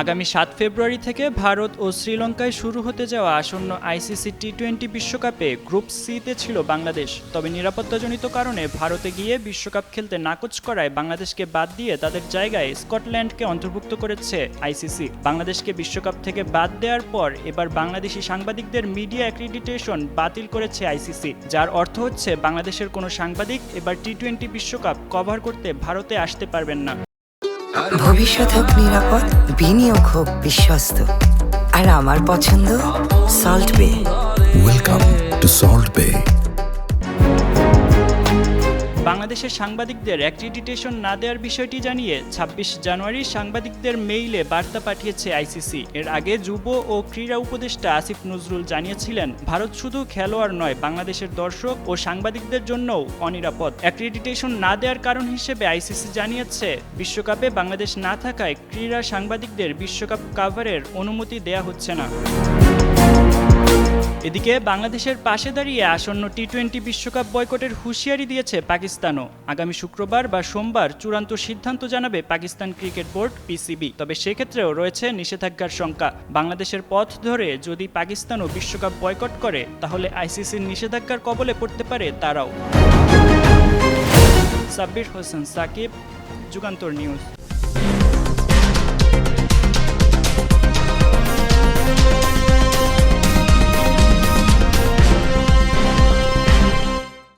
আগামী সাত ফেব্রুয়ারি থেকে ভারত ও শ্রীলঙ্কায় শুরু হতে যাওয়া আসন্ন আইসিসি টি টোয়েন্টি বিশ্বকাপে গ্রুপ সিতে ছিল বাংলাদেশ। তবে নিরাপত্তাজনিত কারণে ভারতে গিয়ে বিশ্বকাপ খেলতে নাকচ করায় বাংলাদেশকে বাদ দিয়ে তাদের জায়গায় স্কটল্যান্ডকে অন্তর্ভুক্ত করেছে আইসিসি বাংলাদেশকে বিশ্বকাপ থেকে বাদ দেওয়ার পর এবার বাংলাদেশি সাংবাদিকদের মিডিয়া অ্যাক্রিডিটেশন বাতিল করেছে আইসিসি যার অর্থ হচ্ছে বাংলাদেশের কোনো সাংবাদিক এবার টি টোয়েন্টি বিশ্বকাপ কভার করতে ভারতে আসতে পারবেন না। ভবিষ্যৎ হোক নিরাপদ, বিনিয়োগ হোক বিশ্বস্ত আর আমার পছন্দ সল্ট বে ওয়েলকাম টু সল্ট Bay. বাংলাদেশের সাংবাদিকদের অ্যাক্রিডিটেশন না দেওয়ার বিষয়টি জানিয়ে ছাব্বিশ জানুয়ারি সাংবাদিকদের মেইলে বার্তা পাঠিয়েছে আইসিসি এর আগে যুব ও ক্রীড়া উপদেষ্টা আসিফ নজরুল জানিয়েছিলেন, ভারত শুধু খেলোয়াড় নয়, বাংলাদেশের দর্শক ও সাংবাদিকদের জন্যও অনিরাপদ। অ্যাক্রিডিটেশন না দেওয়ার কারণ হিসেবে আইসিসি জানিয়েছে, বিশ্বকাপে বাংলাদেশ না থাকায় ক্রীড়া সাংবাদিকদের বিশ্বকাপ কাভারের অনুমতি দেয়া হচ্ছে না। এদিকে বাংলাদেশের পাশে দাঁড়িয়ে আসন্ন টি টোয়েন্টি বিশ্বকাপ বয়কটের হুঁশিয়ারি দিয়েছে পাকিস্তানও। আগামী শুক্রবার বা সোমবার চূড়ান্ত সিদ্ধান্ত জানাবে পাকিস্তান ক্রিকেট বোর্ড পিসিবি তবে সেক্ষেত্রেও রয়েছে নিষেধাজ্ঞার শঙ্কা। বাংলাদেশের পথ ধরে যদি পাকিস্তানও বিশ্বকাপ বয়কট করে, তাহলে আইসিসির নিষেধাজ্ঞার কবলে পড়তে পারে তারাও। সাব্বির হোসেন সাকিব, যুগান্তর নিউজ।